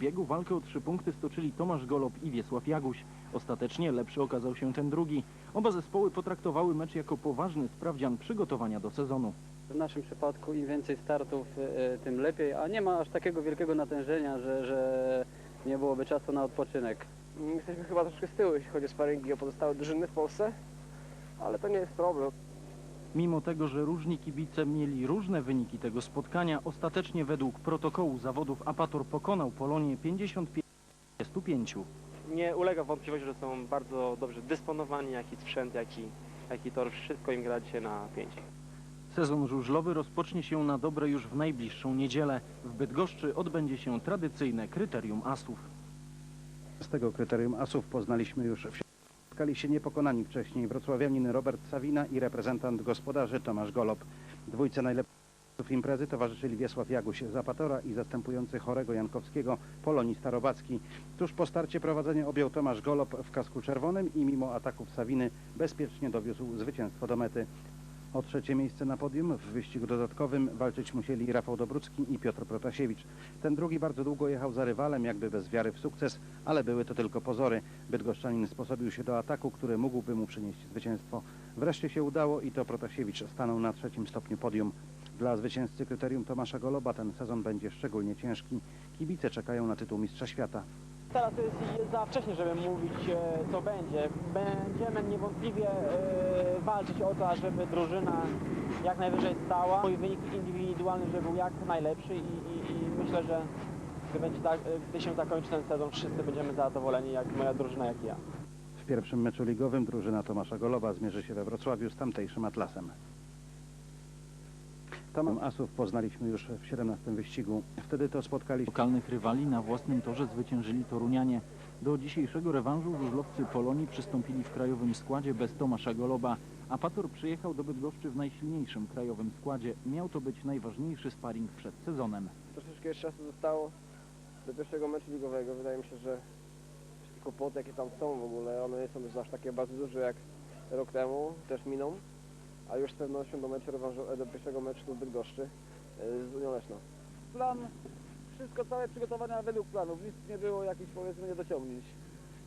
biegu walkę o trzy punkty stoczyli Tomasz Golob i Wiesław Jaguś. Ostatecznie lepszy okazał się ten drugi. Oba zespoły potraktowały mecz jako poważny sprawdzian przygotowania do sezonu. W naszym przypadku im więcej startów, e, tym lepiej, a nie ma aż takiego wielkiego natężenia, że, że nie byłoby czasu na odpoczynek. Jesteśmy chyba troszkę z tyłu, jeśli chodzi o sparingi o pozostałe drużyny w Polsce, ale to nie jest problem. Mimo tego, że różni kibice mieli różne wyniki tego spotkania, ostatecznie według protokołu zawodów Apator pokonał Polonię 55 nie ulega wątpliwości, że są bardzo dobrze dysponowani, jak i sprzęt, jak i, jak i tor. Wszystko im gra dzisiaj na pięć. Sezon żużlowy rozpocznie się na dobre już w najbliższą niedzielę. W Bydgoszczy odbędzie się tradycyjne kryterium asów. Z tego kryterium asów poznaliśmy już w Spotkali się niepokonani wcześniej wrocławianin Robert Sawina i reprezentant gospodarzy Tomasz Golob. Dwójce najlepszych imprezy towarzyszyli Wiesław Jaguś z Apatora i zastępujący chorego Jankowskiego Polonii Starobacki. Tuż po starcie prowadzenie objął Tomasz Golob w kasku czerwonym i mimo ataków Sawiny bezpiecznie dowiózł zwycięstwo do mety. O trzecie miejsce na podium w wyścigu dodatkowym walczyć musieli Rafał Dobrucki i Piotr Protasiewicz. Ten drugi bardzo długo jechał za rywalem, jakby bez wiary w sukces, ale były to tylko pozory. Bydgoszczanin sposobił się do ataku, który mógłby mu przynieść zwycięstwo. Wreszcie się udało i to Protasiewicz stanął na trzecim stopniu podium. Dla zwycięzcy kryterium Tomasza Goloba ten sezon będzie szczególnie ciężki. Kibice czekają na tytuł Mistrza Świata. Teraz jest za wcześnie, żeby mówić e, co będzie. Będziemy niewątpliwie e, walczyć o to, ażeby drużyna jak najwyżej stała. Mój wynik indywidualny, żeby był jak najlepszy i, i, i myślę, że gdy, będzie tak, e, gdy się zakończy ten sezon, wszyscy będziemy zadowoleni, jak moja drużyna, jak ja. W pierwszym meczu ligowym drużyna Tomasza Goloba zmierzy się we Wrocławiu z tamtejszym Atlasem. Tomam Asów poznaliśmy już w 17 wyścigu. Wtedy to spotkaliśmy Lokalnych rywali na własnym torze zwyciężyli Torunianie. Do dzisiejszego rewanżu żużlowcy Polonii przystąpili w krajowym składzie bez Tomasza Goloba. Apator przyjechał do Bydgoszczy w najsilniejszym krajowym składzie. Miał to być najważniejszy sparring przed sezonem. Troszeczkę jeszcze czasu zostało do pierwszego meczu ligowego. Wydaje mi się, że wszystkie kłopoty, jakie tam są w ogóle, one nie są już aż takie bardzo duże jak rok temu, też miną. A już z pewnością do meczu rewanżu, e, do pierwszego meczu w Bydgoszczy e, z Unią Leszno. plan, wszystko, całe przygotowania według planów, nic nie było jakichś powiedzmy niedociągnięć.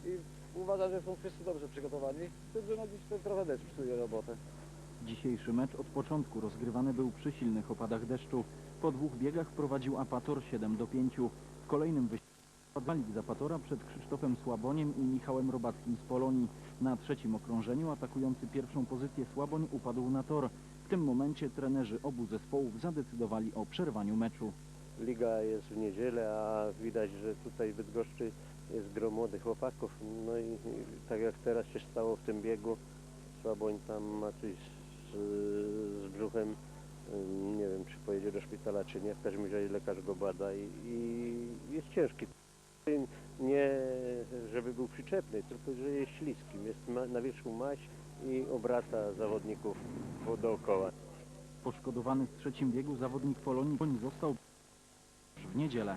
I uważam, że są wszyscy dobrze przygotowani, z tym, że no dziś ten trochę deszcz psuje robotę. Dzisiejszy mecz od początku rozgrywany był przy silnych opadach deszczu. Po dwóch biegach prowadził Apator 7 do 5. W kolejnym wyścigu Walik z Apatora przed Krzysztofem Słaboniem i Michałem Robackim z Polonii. Na trzecim okrążeniu atakujący pierwszą pozycję Słaboń upadł na tor. W tym momencie trenerzy obu zespołów zadecydowali o przerwaniu meczu. Liga jest w niedzielę, a widać, że tutaj w Bydgoszczy jest gro młodych chłopaków. No i, tak jak teraz się stało w tym biegu, Słaboń tam ma coś z, z brzuchem. Nie wiem, czy pojedzie do szpitala, czy nie. W każdym razie lekarz go bada i, i jest ciężki. Nie, żeby był przyczepny, tylko że jest śliskim. Jest ma, na wierzchu maść i obraca zawodników po- dookoła. Poszkodowany w trzecim biegu zawodnik Polonii został w niedzielę.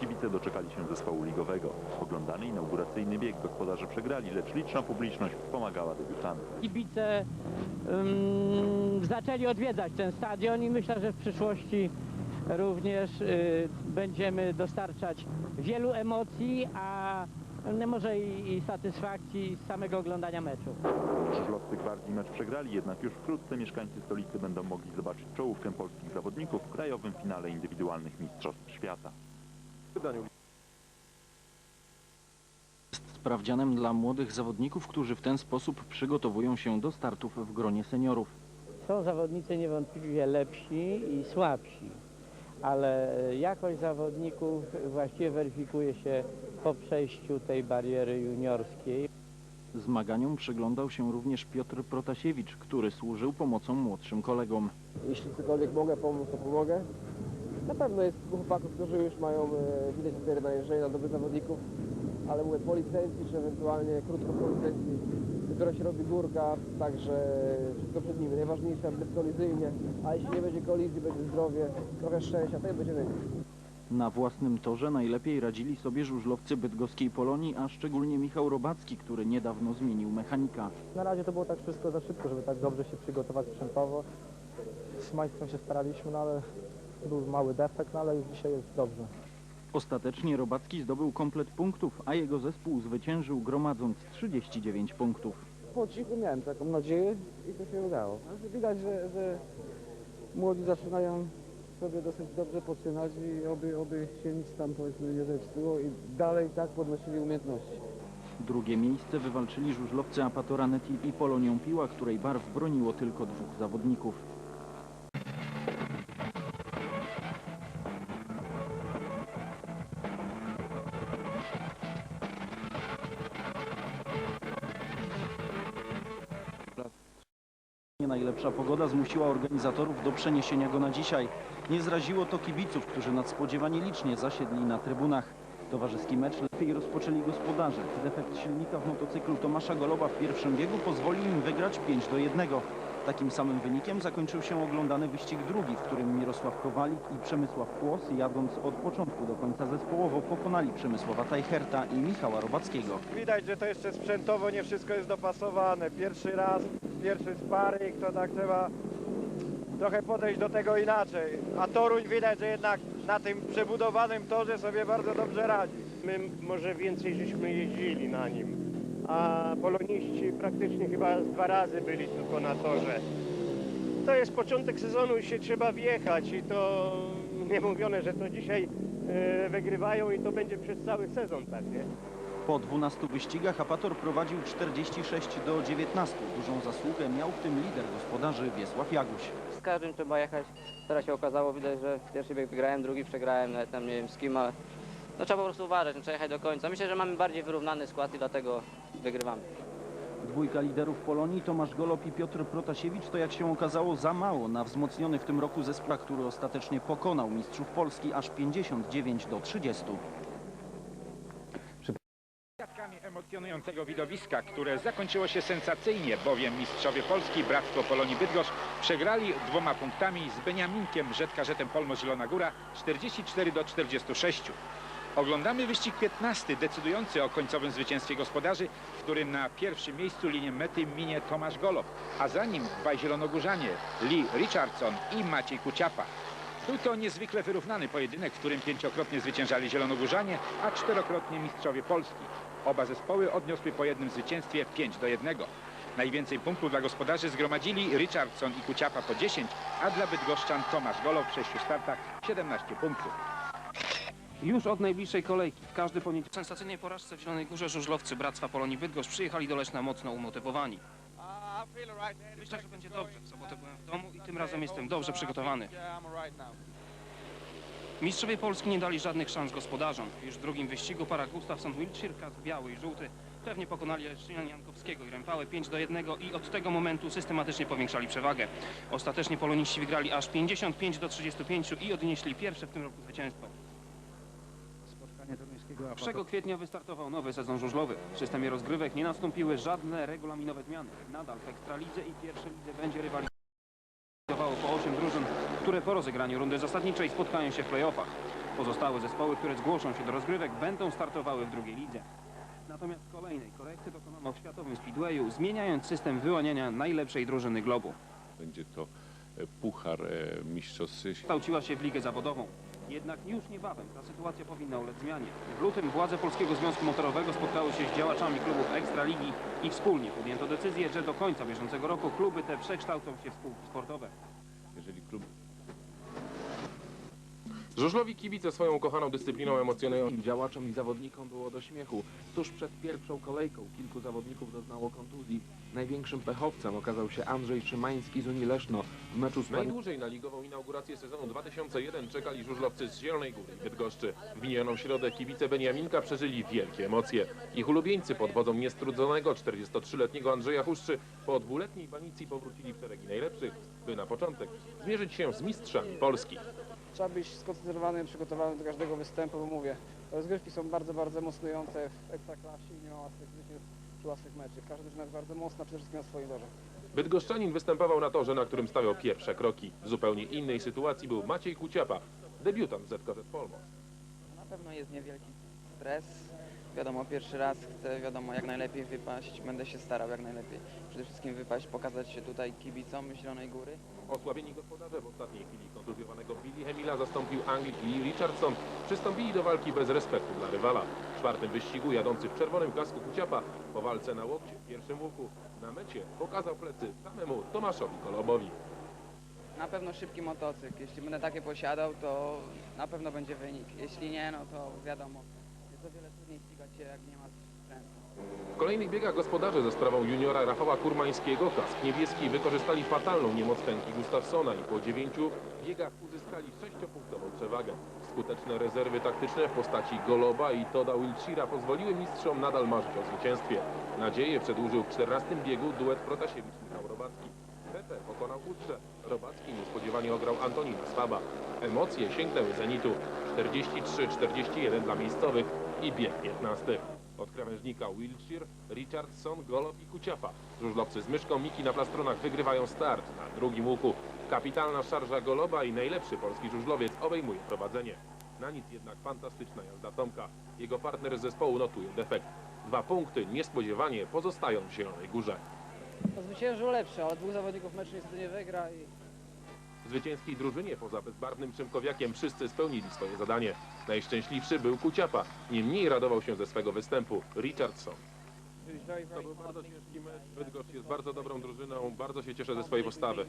Kibice doczekali się zespołu ligowego. Oglądany inauguracyjny bieg gospodarze przegrali, lecz liczna publiczność wspomagała debiutantów. Kibice ym, zaczęli odwiedzać ten stadion i myślę, że w przyszłości również y, będziemy dostarczać wielu emocji, a no, może i, i satysfakcji z samego oglądania meczu. Żużlowcy Gwardii mecz przegrali, jednak już wkrótce mieszkańcy stolicy będą mogli zobaczyć czołówkę polskich zawodników w krajowym finale indywidualnych Mistrzostw Świata. Jest sprawdzianem dla młodych zawodników, którzy w ten sposób przygotowują się do startów w gronie seniorów. Są zawodnicy niewątpliwie lepsi i słabsi, ale jakość zawodników właściwie weryfikuje się po przejściu tej bariery juniorskiej. Zmaganiom przyglądał się również Piotr Protasiewicz, który służył pomocą młodszym kolegom. Jeśli cokolwiek mogę pomóc, to pomogę. Na pewno jest chłopaków, którzy już mają, e, widać tutaj najeżdżenie na dobrych zawodników, ale mówię po licencji, czy ewentualnie krótko po licencji, dopiero się robi górka, także wszystko przed nimi. Najważniejsze bezkolizyjnie, a jeśli nie będzie kolizji, będzie zdrowie, trochę szczęścia, to będzie wynik. Na własnym torze najlepiej radzili sobie żużlowcy bydgoskiej Polonii, a szczególnie Michał Robacki, który niedawno zmienił mechanika. Na razie to było tak wszystko za szybko, żeby tak dobrze się przygotować sprzętowo. Z majstrem się staraliśmy, no ale był mały defekt, no ale już dzisiaj jest dobrze. Ostatecznie Robacki zdobył komplet punktów, a jego zespół zwyciężył gromadząc 39 punktów. Po cichu miałem taką nadzieję i to się udało. Ale widać, że, że młodzi zaczynają sobie dosyć dobrze poczynać i oby, oby się nic tam powiedzmy nie zepsuło i dalej tak podnosili umiejętności. Drugie miejsce wywalczyli żużlowcy Apatora Netiv i Polonią Piła, której barw broniło tylko dwóch zawodników. Zmusiła organizatorów do przeniesienia go na dzisiaj. Nie zraziło to kibiców, którzy nadspodziewanie licznie zasiedli na trybunach. Towarzyski mecz lepiej rozpoczęli gospodarze. Defekt silnika w motocyklu Tomasza Goloba w pierwszym biegu pozwolił im wygrać 5 do 1. Takim samym wynikiem zakończył się oglądany wyścig drugi, w którym Mirosław Kowalik i Przemysław Kłos jadąc od początku do końca zespołowo pokonali Przemysława Tajcherta i Michała Robackiego. Widać, że to jeszcze sprzętowo nie wszystko jest dopasowane. Pierwszy raz, pierwszy sparring, to tak trzeba trochę podejść do tego inaczej. A Toruń widać, że jednak na tym przebudowanym torze sobie bardzo dobrze radzi. My może więcej żeśmy jeździli na nim, a poloniści praktycznie chyba dwa razy byli tylko na torze. To jest początek sezonu i się trzeba wjechać i to nie mówione, że to dzisiaj e, wygrywają i to będzie przez cały sezon tak, nie? Po 12 wyścigach Apator prowadził 46 do 19. Dużą zasługę miał w tym lider gospodarzy Wiesław Jaguś. Każdym trzeba jechać. Teraz się okazało, widać, że pierwszy bieg wygrałem, drugi przegrałem, nawet tam nie wiem z kim, ale no trzeba po prostu uważać, no, trzeba jechać do końca. Myślę, że mamy bardziej wyrównany skład i dlatego wygrywamy. Dwójka liderów Polonii, Tomasz Golop i Piotr Protasiewicz, to jak się okazało za mało na wzmocniony w tym roku zespół, który ostatecznie pokonał mistrzów Polski aż 59 do 30. Świadkami emocjonującego widowiska, które zakończyło się sensacyjnie, bowiem mistrzowie Polski, Bractwo Polonii Bydgoszcz, przegrali dwoma punktami z Beniaminkiem Żetkarzetem Polmo Zielona Góra 44 do 46. Oglądamy wyścig 15, decydujący o końcowym zwycięstwie gospodarzy, w którym na pierwszym miejscu linię mety minie Tomasz Golob, a za nim dwaj zielonogórzanie Lee Richardson i Maciej Kuciapa. Był to niezwykle wyrównany pojedynek, w którym pięciokrotnie zwyciężali zielonogórzanie, a czterokrotnie mistrzowie Polski. Oba zespoły odniosły po jednym zwycięstwie 5 do 1. Najwięcej punktów dla gospodarzy zgromadzili Richardson i Kuciapa po 10, a dla bydgoszczan Tomasz Golob w sześciu startach 17 punktów. Już od najbliższej kolejki, w każdy poniedziałek. W sensacyjnej porażce w Zielonej Górze żużlowcy Bractwa Polonii Bydgoszcz przyjechali do Leszna mocno umotywowani. Myślę, że będzie dobrze. W sobotę byłem w domu i tym razem jestem dobrze przygotowany. Mistrzowie Polski nie dali żadnych szans gospodarzom. Już w drugim wyścigu para Gustafson Wiltshire, biały i żółty, pewnie pokonali Leszczynian Jankowskiego i Rempałę 5 do 1 i od tego momentu systematycznie powiększali przewagę. Ostatecznie poloniści wygrali aż 55 do 35 i odnieśli pierwsze w tym roku zwycięstwo. Spotkanie toruńskiego 1 kwietnia wystartował nowy sezon żużlowy. W systemie rozgrywek nie nastąpiły żadne regulaminowe zmiany. Nadal w Ekstralidze i pierwszej lidze będzie rywalizowało po 8 drużyn, które po rozegraniu rundy zasadniczej spotkają się w playoffach. Pozostałe zespoły, które zgłoszą się do rozgrywek, będą startowały w drugiej lidze. Natomiast kolejnej korekty dokonano w Światowym Speedwayu, zmieniając system wyłaniania najlepszej drużyny globu. Będzie to e, puchar e, mistrzostw Kształciła się w ligę zawodową. Jednak już niebawem ta sytuacja powinna ulec zmianie. W lutym władze Polskiego Związku Motorowego spotkały się z działaczami klubów Ekstraligi i wspólnie podjęto decyzję, że do końca bieżącego roku kluby te przekształcą się w spółki sportowe. Żużlowi kibice swoją ukochaną dyscypliną emocjonują. Działaczom i zawodnikom było do śmiechu. Tuż przed pierwszą kolejką kilku zawodników doznało kontuzji. Największym pechowcem okazał się Andrzej Szymański z Unii Leszno. W meczu z Najdłużej na ligową inaugurację sezonu 2001 czekali żużlowcy z Zielonej Góry i Bydgoszczy. W minioną środę kibice Beniaminka przeżyli wielkie emocje. Ich ulubieńcy pod wodzą niestrudzonego 43-letniego Andrzeja Huszczy po dwuletniej banicji powrócili w szeregi najlepszych, by na początek zmierzyć się z mistrzami Polski. Trzeba być skoncentrowanym, przygotowanym do każdego występu, bo mówię, rozgrywki są bardzo, bardzo mocnujące w ekstraklasie i nie ma łatwych czy łatwych meczów. Każda drużyna jest bardzo mocna, przede wszystkim na swoim torze. Bydgoszczanin występował na torze, na którym stawiał pierwsze kroki. W zupełnie innej sytuacji był Maciej Kuciapa, debiutant ZKZ Polmos. Na pewno jest niewielki stres. Wiadomo, pierwszy raz chcę, wiadomo, jak najlepiej wypaść. Będę się starał jak najlepiej. Przede wszystkim wypaść, pokazać się tutaj kibicom Zielonej Góry. Osłabieni gospodarze w ostatniej chwili kontuzjowanego Billy Hemila zastąpił Anglik Lee Richardson. Przystąpili do walki bez respektu dla rywala. W czwartym wyścigu jadący w czerwonym kasku Kuciapa po walce na łokcie w pierwszym łuku na mecie pokazał plecy samemu Tomaszowi Kolobowi. Na pewno szybki motocykl. Jeśli będę takie posiadał, to na pewno będzie wynik. Jeśli nie, no to wiadomo, jest o wiele trudniej ścigać się, jak nie ma. W kolejnych biegach gospodarze za sprawą juniora Rafała Kurmańskiego kask niebieski wykorzystali fatalną niemoc Henki Gustafsona i po dziewięciu biegach uzyskali sześciopunktową przewagę. Skuteczne rezerwy taktyczne w postaci Goloba i Toda Wiltshira pozwoliły mistrzom nadal marzyć o zwycięstwie. Nadzieję przedłużył w 14 biegu duet Protasiewicz-Michał Robacki. Pepe pokonał Utrze. Robacki niespodziewanie ograł Antonina Swaba. Emocje sięgnęły zenitu. 43-41 dla miejscowych i bieg 15. Od krawężnika Wiltshire, Richardson, Golob i Kuciapa. Żużlowcy z myszką Miki na plastronach wygrywają start. Na drugim łuku kapitalna szarża Goloba i najlepszy polski żużlowiec obejmuje prowadzenie. Na nic jednak fantastyczna jazda Tomka. Jego partner z zespołu notuje defekt. Dwa punkty niespodziewanie pozostają w Zielonej Górze. Zwyciężył lepszy, ale dwóch zawodników meczu niestety nie wygra i Zwycięskiej drużynie poza bezbarwnym Szymkowiakiem wszyscy spełnili swoje zadanie. Najszczęśliwszy był Kuciapa. Nie mniej radował się ze swego występu Richardson. To był bardzo ciężki mecz. Bydgoszcz jest bardzo dobrą drużyną. Bardzo się cieszę ze swojej postawy.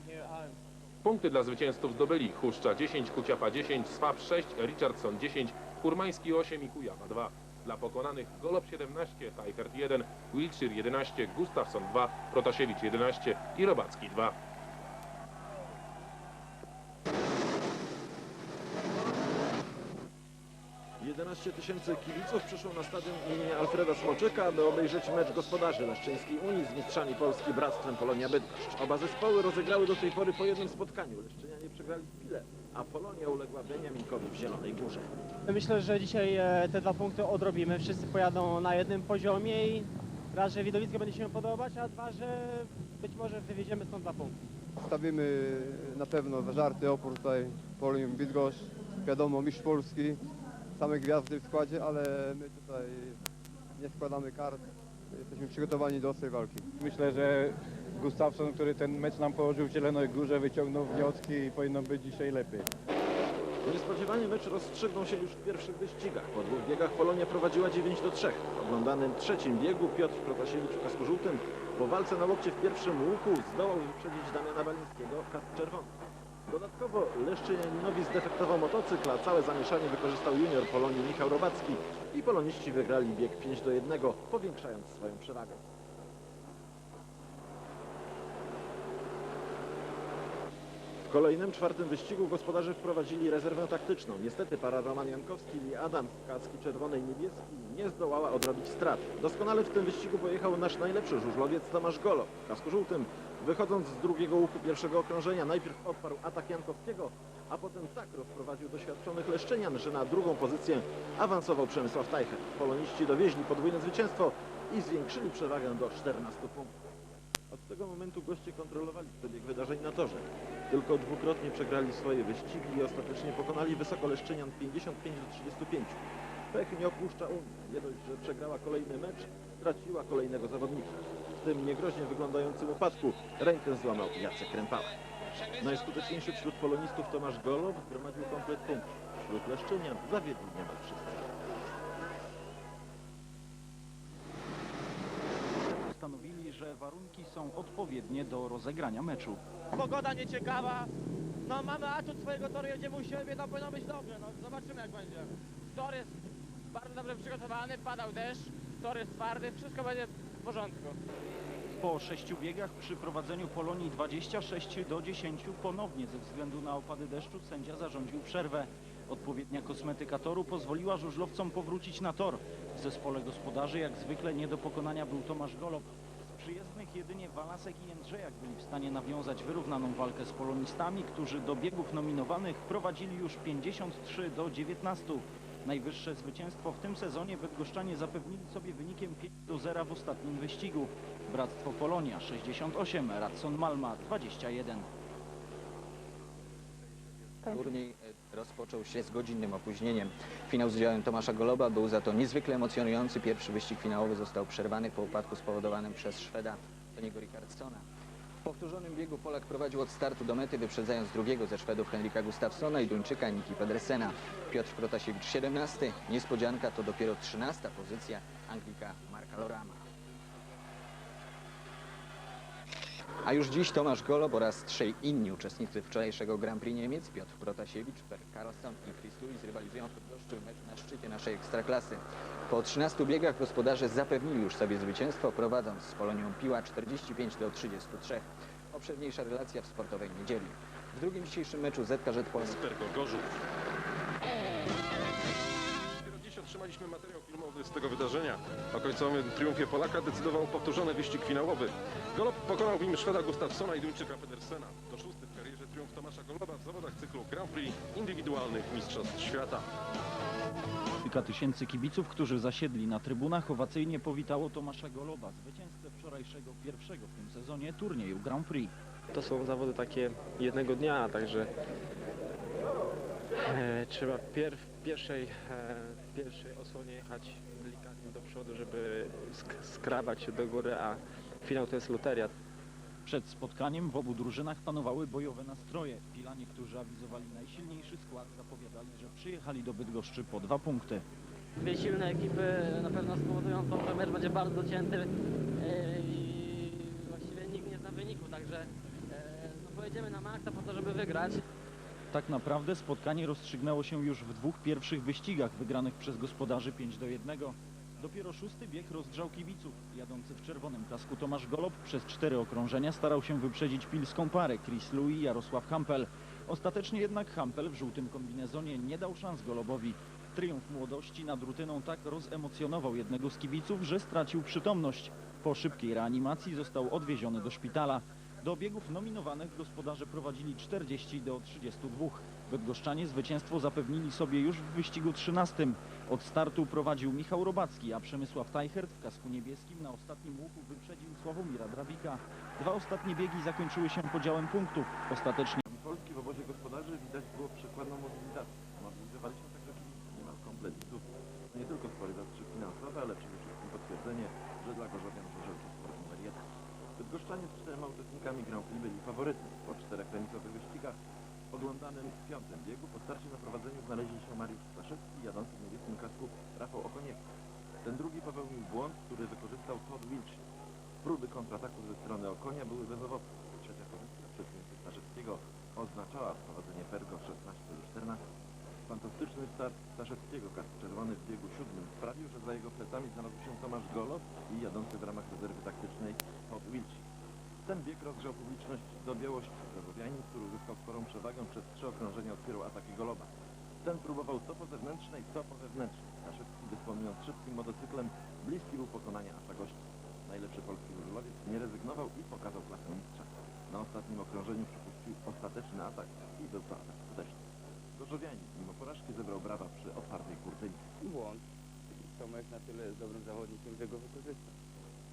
Punkty dla zwycięzców zdobyli Huszcza 10, Kuciapa 10, Swab 6, Richardson 10, Kurmański 8 i Kujawa 2. Dla pokonanych Golob 17, Tajfert 1, Wiltshire 11, Gustafsson 2, Protasiewicz 11 i Robacki 2. Jedenaście tysięcy kibiców przyszło na stadion imienia Alfreda Smoczyka, aby obejrzeć mecz gospodarzy Leszczyńskiej Unii z mistrzami Polski Bractwem Polonia Bydgoszcz. Oba zespoły rozegrały do tej pory po jednym spotkaniu. Leszczynianie przegrali w Pile, a Polonia uległa Beniaminkowi w Zielonej Górze. Myślę, że dzisiaj e, te dwa punkty odrobimy. Wszyscy pojadą na jednym poziomie i raz, że widowisko będzie się podobać, a dwa, że być może wywieziemy stąd dwa punkty. Stawimy na pewno żarty opór tutaj Polonium Bydgoszcz. Wiadomo, mistrz Polski, same gwiazdy w składzie, ale my tutaj nie składamy kart. Jesteśmy przygotowani do ostrej walki. myślę, że Gustafsson, który ten mecz nam położył w Zielonej Górze, wyciągnął wnioski i powinno być dzisiaj lepiej. Niespodziewanie mecz rozstrzygnął się już w pierwszych wyścigach. Po dwóch biegach Polonia prowadziła 9 do 3. W oglądanym trzecim biegu Piotr Protasiewicz w kasku żółtym po walce na łokcie w pierwszym łuku zdołał wyprzedzić Damiana Balińskiego w kasku czerwonym. Dodatkowo Leszczyjaninowi zdefektował motocykl, a całe zamieszanie wykorzystał junior Polonii Michał Robacki i poloniści wygrali bieg 5 do 1, powiększając swoją przewagę. W kolejnym, czwartym wyścigu gospodarze wprowadzili rezerwę taktyczną. Niestety para Roman Jankowski i Adam w kaski czerwonej i niebieskiej nie zdołała odrobić strat. Doskonale w tym wyścigu pojechał nasz najlepszy żużlowiec Tomasz Golo. W kasku żółtym, wychodząc z drugiego łuku pierwszego okrążenia, najpierw odparł atak Jankowskiego, a potem tak rozprowadził doświadczonych Leszczynian, że na drugą pozycję awansował Przemysław Tajcher. Poloniści dowieźli podwójne zwycięstwo i zwiększyli przewagę do 14 punktów. Tego momentu goście kontrolowali przebieg wydarzeń na torze. Tylko dwukrotnie przegrali swoje wyścigi i ostatecznie pokonali Wysokoleszczynian 55 do 35. Pech nie opuszcza Unii. Nie dość, że przegrała kolejny mecz, straciła kolejnego zawodnika. W tym niegroźnie wyglądającym upadku rękę złamał Jacek Krępała. Najskuteczniejszy wśród polonistów Tomasz Golow zgromadził komplet punktów. Wśród Leszczynian zawiedli niemal wszyscy. Są odpowiednie do rozegrania meczu. Pogoda nieciekawa. No mamy atut swojego toru, jedziemy u siebie, to powinno być dobrze. No zobaczymy jak będzie. Tor jest bardzo dobrze przygotowany, padał deszcz, tor jest twardy, wszystko będzie w porządku. Po sześciu biegach przy prowadzeniu Polonii 26 do 10 ponownie ze względu na opady deszczu sędzia zarządził przerwę. Odpowiednia kosmetyka toru pozwoliła żużlowcom powrócić na tor. W zespole gospodarzy jak zwykle nie do pokonania był Tomasz Golob. Przyjezdnych jedynie Walasek i Jędrzejak byli w stanie nawiązać wyrównaną walkę z polonistami, którzy do biegów nominowanych prowadzili już 53 do 19. Najwyższe zwycięstwo w tym sezonie Bydgoszczanie zapewnili sobie wynikiem 5 do 0 w ostatnim wyścigu. Bractwo Polonia 68, Radson Malma 21. Turniej rozpoczął się z godzinnym opóźnieniem. Finał z udziałem Tomasza Goloba był za to niezwykle emocjonujący. Pierwszy wyścig finałowy został przerwany po upadku spowodowanym przez Szweda Toniego Rickardsona. W powtórzonym biegu Polak prowadził od startu do mety, wyprzedzając drugiego ze Szwedów Henrika Gustafsona i Duńczyka Niki Pedersena. Piotr Protasiewicz 17, niespodzianka to dopiero 13 pozycja Anglika Marka Lorama. A już dziś Tomasz Golob oraz trzej inni uczestnicy wczorajszego Grand Prix Niemiec, Piotr Protasiewicz, Per Karlsson i Chris Lewis rywalizują w Bydgoszczy w meczu na szczycie naszej ekstraklasy. Po 13 biegach gospodarze zapewnili już sobie zwycięstwo, prowadząc z Polonią Piła 45 do 33. Obszerniejsza relacja w sportowej niedzieli. W drugim dzisiejszym meczu ZKŻ Polska. Gorzów. Otrzymaliśmy materiał filmowy z tego wydarzenia. O końcowym triumfie Polaka decydował powtórzony wyścig finałowy. Golob pokonał w nim Szweda Gustafsona i Duńczyka Pedersena. To szósty w karierze triumf Tomasza Goloba w zawodach cyklu Grand Prix indywidualnych Mistrzostw Świata. Kilka tysięcy kibiców, którzy zasiedli na trybunach, owacyjnie powitało Tomasza Goloba, zwycięzcę wczorajszego pierwszego w tym sezonie turnieju Grand Prix. To są zawody takie jednego dnia, także e, trzeba pierw w pierwszej, e, pierwszej osłonie jechać delikatnie do przodu, żeby sk- skrabać się do góry, a finał to jest loteria. Przed spotkaniem w obu drużynach panowały bojowe nastroje. Pilanie, którzy awizowali najsilniejszy skład, zapowiadali, że przyjechali do Bydgoszczy po dwa punkty. Dwie silne ekipy na pewno spowodują to, że mecz będzie bardzo cięty yy, i właściwie nikt nie zna wyniku, także yy, no pojedziemy na maksa po to, żeby wygrać. Tak naprawdę spotkanie rozstrzygnęło się już w dwóch pierwszych wyścigach wygranych przez gospodarzy 5 do 1. Dopiero szósty bieg rozgrzał kibiców. Jadący w czerwonym kasku Tomasz Golob przez cztery okrążenia starał się wyprzedzić pilską parę Chris Louis i Jarosław Hampel. Ostatecznie jednak Hampel w żółtym kombinezonie nie dał szans Golobowi. Triumf młodości nad rutyną tak rozemocjonował jednego z kibiców, że stracił przytomność. Po szybkiej reanimacji został odwieziony do szpitala. Do biegów nominowanych gospodarze prowadzili 40 do 32. Bydgoszczanie zwycięstwo zapewnili sobie już w wyścigu 13. Od startu prowadził Michał Robacki, a Przemysław Tajchert w kasku niebieskim na ostatnim łuku wyprzedził Sławomira Drabika. Dwa ostatnie biegi zakończyły się podziałem punktów. Ostatecznie Polski w obozie gospodarzy widać było przykładną mobilizację. Mobilizowali się także kibice, niemal komplet widzów. Nie tylko spory zastrzyk finansowe, ale przede wszystkim potwierdzenie, że dla Gorzowian Żużel to sport numer jeden. Bydgoszczanie z czterema uczestnikami Grand Prix byli faworytem. Po czterech remisowych wyścigach oglądanym w piątym biegu po starcie na prowadzeniu znaleźli się Mariusz Staszewski jadący w niebieskim kasku Rafał Okoniewski. Ten drugi popełnił błąd, który wykorzystał Todd Wiltshire. Próby kontrataku ze strony Okonia były bezowocne. Trzecia pozycja przeciwnika Staszewskiego oznaczała wprowadzenie Fergo w 16 do 14. Fantastyczny start Staszewskiego, kask czerwony w biegu siódmym sprawił, że za jego plecami znalazł się Tomasz Golow i jadący w ramach rezerwy taktycznej Todd Wiltshire. Ten bieg rozgrzał publiczność do białości. Gorzowianin, który uzyskał sporą przewagę przez trzy okrążenia otwierał ataki Goloba. Ten próbował co po zewnętrznej, co po wewnętrznej. Staszewski, dysponując szybkim motocyklem, bliski był pokonania asza gości. Najlepszy polski żużlowiec nie rezygnował i pokazał klasę mistrza. Na ostatnim okrążeniu przypuścił ostateczny atak i był to atak skuteczny. Gorzowianin, mimo porażki, zebrał brawa przy otwartej kurtynie. Błąd. Tomek na tyle jest dobrym zawodnikiem, że go wykorzysta.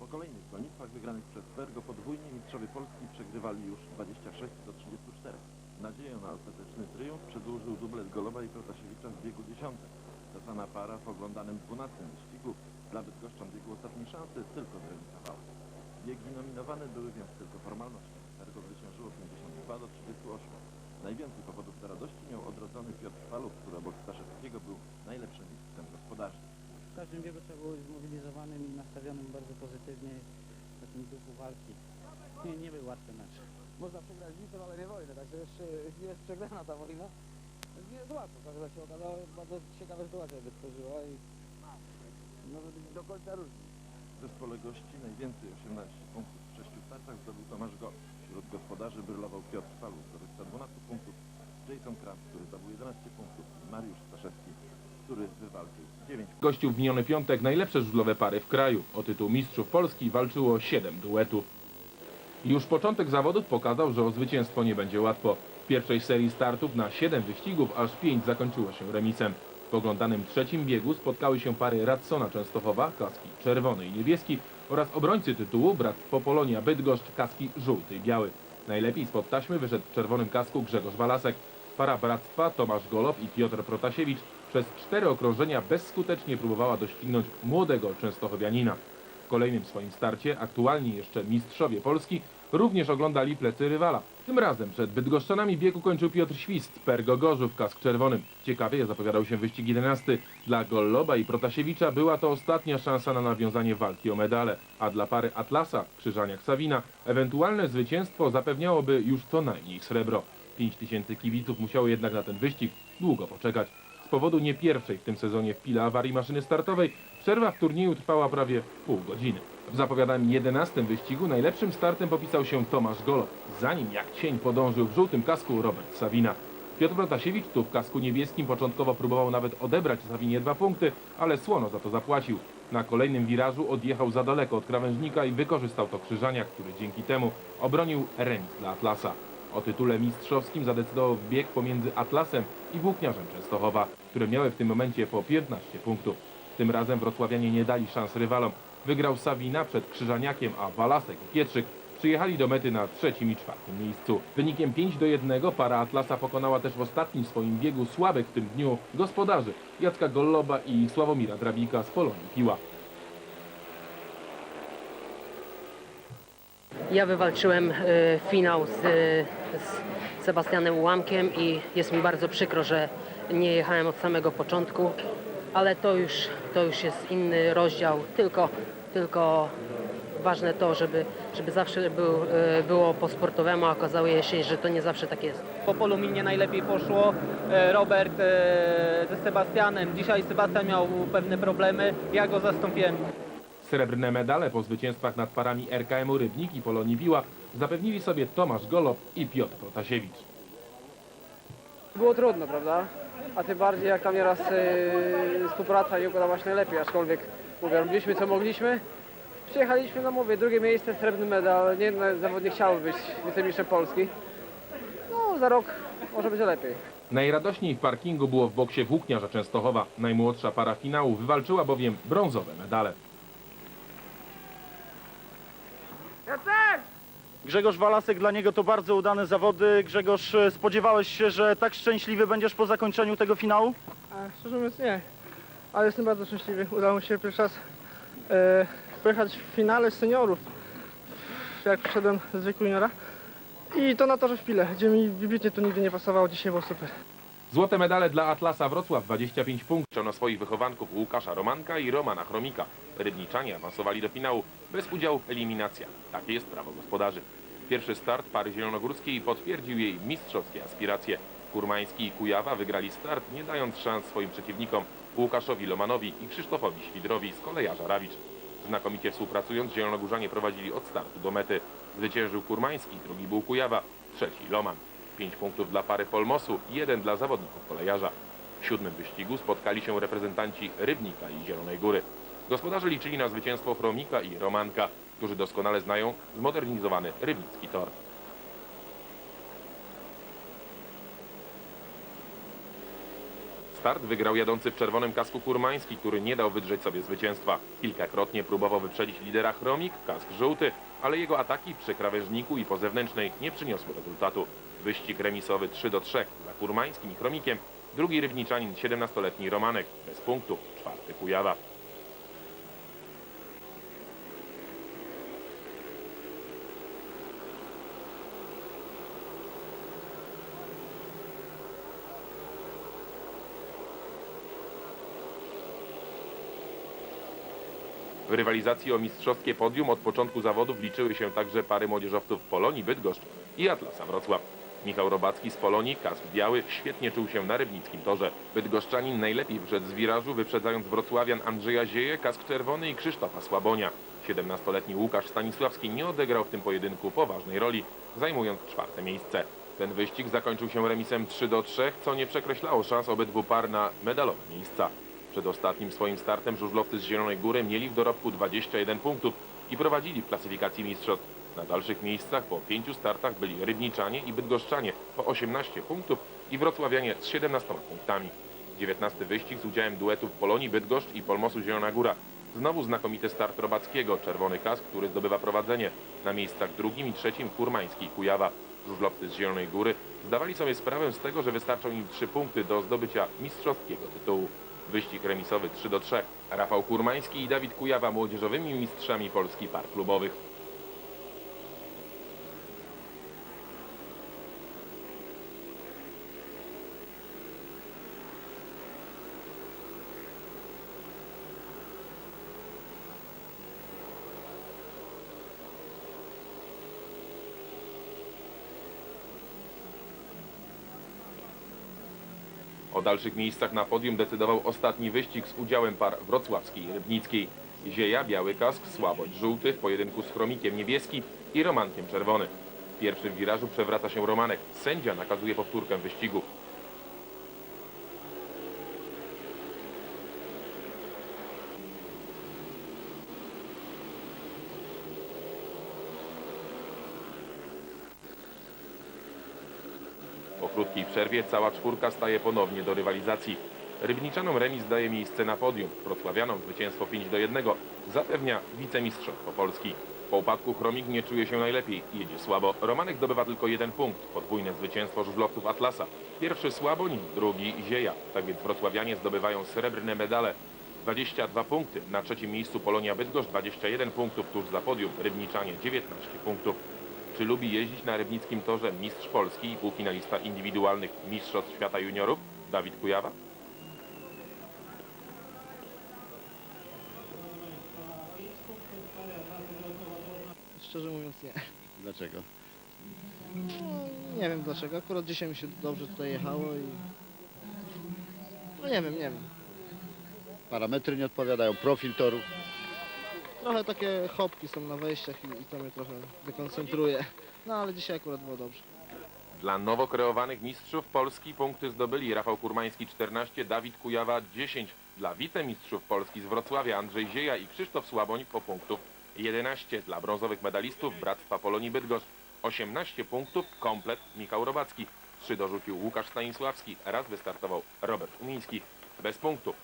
Po kolejnych gonitwach wygranych przez Fergo podwójnie mistrzowie Polski przegrywali już 26 do 34. Nadzieję na ostateczny triumf przedłużył dublet Goloba i Protasiewicza w biegu 10. Ta sama para w oglądanym 12 wyścigu dla Bydgoszczan biegu ostatniej szansy tylko zremisowała. Biegi nominowane były więc tylko formalnością. Fergo zwyciężyło 52 do 38. Najwięcej powodów do radości miał odrodzony Piotr Paluch, który obok Staszewskiego był najlepszym mistrzem gospodarzy. W każdym biegu trzeba było być zmobilizowanym i nastawionym bardzo pozytywnie w takim duchu walki. Nie, nie był łatwy mecz. Można przegrać bitwę, ale nie wojnę, także jeszcze nie jest przegrana ta wojna. Nie jest łatwo, także się okazało, bardzo ciekawa sytuacja by stworzyła i no, do końca różni. W zespole gości najwięcej 18 punktów w 6 startach zdobył Tomasz Gol. Wśród gospodarzy brylował Piotr Paluch, zdobywca 12 punktów, Jason Kram, który zdobył 11 punktów i Mariusz Staszewski, który wywalczył 9 Gościł w miniony piątek najlepsze żużlowe pary w kraju. O tytuł mistrzów Polski walczyło 7 duetów. Już początek zawodów pokazał, że o zwycięstwo nie będzie łatwo. W pierwszej serii startów na 7 wyścigów aż 5 zakończyło się remisem. W oglądanym trzecim biegu spotkały się pary Radsona Częstochowa, kaski czerwony i niebieski oraz obrońcy tytułu Bractwo Polonia Bydgoszcz, kaski żółty i biały. Najlepiej spod taśmy wyszedł w czerwonym kasku Grzegorz Walasek. Para bractwa Tomasz Golob i Piotr Protasiewicz przez cztery okrążenia bezskutecznie próbowała doścignąć młodego Częstochowianina. W kolejnym swoim starcie, aktualnie jeszcze mistrzowie Polski, również oglądali plecy rywala. Tym razem przed Bydgoszczanami biegu kończył Piotr Świst, Pergo Gorzów, kask czerwonym. Ciekawie zapowiadał się wyścig 11. Dla Golloba i Protasiewicza była to ostatnia szansa na nawiązanie walki o medale, a dla pary Atlasa, Krzyżaniak Sawina, ewentualne zwycięstwo zapewniałoby już co najmniej srebro. 5 tysięcy kibiców musiało jednak na ten wyścig długo poczekać. Z powodu nie pierwszej w tym sezonie w pile awarii maszyny startowej przerwa w turnieju trwała prawie pół godziny. W zapowiadanym 11 wyścigu najlepszym startem popisał się Tomasz Golob. Za nim jak cień podążył w żółtym kasku Robert Sawina. Piotr Protasiewicz tu w kasku niebieskim początkowo próbował nawet odebrać Sawinie dwa punkty, ale słono za to zapłacił. Na kolejnym wirażu odjechał za daleko od krawężnika i wykorzystał to krzyżania, który dzięki temu obronił remis dla Atlasa. O tytule mistrzowskim zadecydował bieg pomiędzy Atlasem i Włókniarzem Częstochowa, które miały w tym momencie po 15 punktów. Tym razem wrocławianie nie dali szans rywalom. Wygrał Sawina przed Krzyżaniakiem, a Walasek i Pietrzyk przyjechali do mety na trzecim i czwartym miejscu. Wynikiem 5 do 1 para Atlasa pokonała też w ostatnim swoim biegu słabych w tym dniu gospodarzy Jacka Golloba i Sławomira Drabika z Polonii Piła. Ja wywalczyłem e, finał z, z Sebastianem Ułamkiem i jest mi bardzo przykro, że nie jechałem od samego początku, ale to już, to już jest inny rozdział, tylko, tylko ważne to, żeby, żeby zawsze był, e, było po sportowemu, a okazało się, że to nie zawsze tak jest. Po polu mi nie najlepiej poszło. E, Robert e, ze Sebastianem. Dzisiaj Sebastian miał pewne problemy. Ja go zastąpiłem. Srebrne medale po zwycięstwach nad parami RKM-u Rybnik i Polonii Biła zapewnili sobie Tomasz Golob i Piotr Protasiewicz. Było trudno, prawda? A tym bardziej jak tam nieraz yy, współpraca nie układała się najlepiej, aczkolwiek mówię, robiliśmy co mogliśmy. Przyjechaliśmy, no mówię, drugie miejsce, srebrny medal, nie jeden zawodnik chciałby być wicemistrzem Polski. No, za rok może będzie lepiej. Najradośniej w parkingu było w boksie Włókniarza Częstochowa. Najmłodsza para finału wywalczyła bowiem brązowe medale. Grzegorz Walasek, dla niego to bardzo udane zawody. Grzegorz, e, spodziewałeś się, że tak szczęśliwy będziesz po zakończeniu tego finału? A szczerze mówiąc nie, ale jestem bardzo szczęśliwy. Udało mi się pierwszy raz e, pojechać w finale seniorów, jak przyszedłem z wieku juniora. I to na torze w Pile, gdzie mi wybitnie tu nigdy nie pasowało, dzisiaj było super. Złote medale dla Atlasa Wrocław 25 punktów na swoich wychowanków Łukasza Romanka i Romana Chromika. Rybniczanie awansowali do finału bez udziału eliminacja. Takie jest prawo gospodarzy. Pierwszy start pary zielonogórskiej potwierdził jej mistrzowskie aspiracje. Kurmański i Kujawa wygrali start, nie dając szans swoim przeciwnikom Łukaszowi Lomanowi i Krzysztofowi Świdrowi z kolejarza Rawicz. Znakomicie współpracując, zielonogórzanie prowadzili od startu do mety. Zwyciężył Kurmański, drugi był Kujawa, trzeci Loman. 5 punktów dla pary Polmosu, jeden dla zawodników kolejarza. W siódmym wyścigu spotkali się reprezentanci Rybnika i Zielonej Góry. Gospodarze liczyli na zwycięstwo Chromika i Romanka, którzy doskonale znają zmodernizowany rybnicki tor. Start wygrał jadący w czerwonym kasku Kurmański, który nie dał wydrzeć sobie zwycięstwa. Kilkakrotnie próbował wyprzedzić lidera Chromik, kask żółty, ale jego ataki przy krawężniku i po zewnętrznej nie przyniosły rezultatu. Wyścig remisowy 3 do 3 za Kurmańskim i Chromikiem. Drugi rybniczanin 17-letni Romanek bez punktu, czwarty Kujawa. W rywalizacji o mistrzowskie podium od początku zawodów liczyły się także pary młodzieżowców Polonii Bydgoszcz i Atlasa Wrocław. Michał Robacki z Polonii, kask biały, świetnie czuł się na rybnickim torze. Bydgoszczanin najlepiej wszedł z wirażu, wyprzedzając wrocławian Andrzeja Zieje, kask czerwony i Krzysztofa Słabonia. 17-letni Łukasz Stanisławski nie odegrał w tym pojedynku poważnej roli, zajmując czwarte miejsce. Ten wyścig zakończył się remisem 3 do 3, co nie przekreślało szans obydwu par na medalowe miejsca. Przed ostatnim swoim startem żużlowcy z Zielonej Góry mieli w dorobku 21 punktów i prowadzili w klasyfikacji mistrzostw. Na dalszych miejscach po pięciu startach byli Rybniczanie i Bydgoszczanie po 18 punktów i Wrocławianie z 17 punktami. 19 wyścig z udziałem duetów Polonii Bydgoszcz i Polmosu Zielona Góra. Znowu znakomity start Robackiego, czerwony kask, który zdobywa prowadzenie. Na miejscach drugim i trzecim Kurmański i Kujawa. Żużlowcy z Zielonej Góry zdawali sobie sprawę z tego, że wystarczą im trzy punkty do zdobycia mistrzowskiego tytułu. Wyścig remisowy 3 do 3. Rafał Kurmański i Dawid Kujawa młodzieżowymi mistrzami Polski par klubowych. Dalszych miejscach na podium decydował ostatni wyścig z udziałem par wrocławskiej i rybnickiej. Zieja, biały kask, Słaboć, żółty w pojedynku z Chromikiem niebieski i Romankiem czerwony. W pierwszym wirażu przewraca się Romanek. Sędzia nakazuje powtórkę wyścigu. Po krótkiej przerwie cała czwórka staje ponownie do rywalizacji. Rybniczanom remis daje miejsce na podium. Wrocławianom zwycięstwo 5 do 1 zapewnia wicemistrzostwo Polski. Po upadku Chromik nie czuje się najlepiej. Jedzie słabo. Romanek zdobywa tylko jeden punkt. Podwójne zwycięstwo żużlowców Atlasa. Pierwszy Słaboń, drugi Zieja. Tak więc wrocławianie zdobywają srebrne medale. 22 punkty. Na trzecim miejscu Polonia Bydgoszcz 21 punktów tuż za podium. Rybniczanie 19 punktów. Czy lubi jeździć na rybnickim torze mistrz Polski i półfinalista indywidualnych Mistrzostw Świata Juniorów Dawid Kujawa? Szczerze mówiąc nie. Dlaczego? No, nie wiem dlaczego. Akurat dzisiaj mi się dobrze tutaj jechało i... No nie wiem, nie wiem. Parametry nie odpowiadają, profil toru. Trochę takie hopki są na wejściach i, i to mnie trochę dekoncentruje. No ale dzisiaj akurat było dobrze. Dla nowo kreowanych mistrzów Polski punkty zdobyli Rafał Kurmański 14, Dawid Kujawa 10. Dla wicemistrzów Polski z Wrocławia Andrzej Zieja i Krzysztof Słaboń po punktów 11. Dla brązowych medalistów Bractwa Polonii Bydgoszcz 18 punktów, komplet Michał Robacki. 3 dorzucił Łukasz Stanisławski, raz wystartował Robert Umiński bez punktów.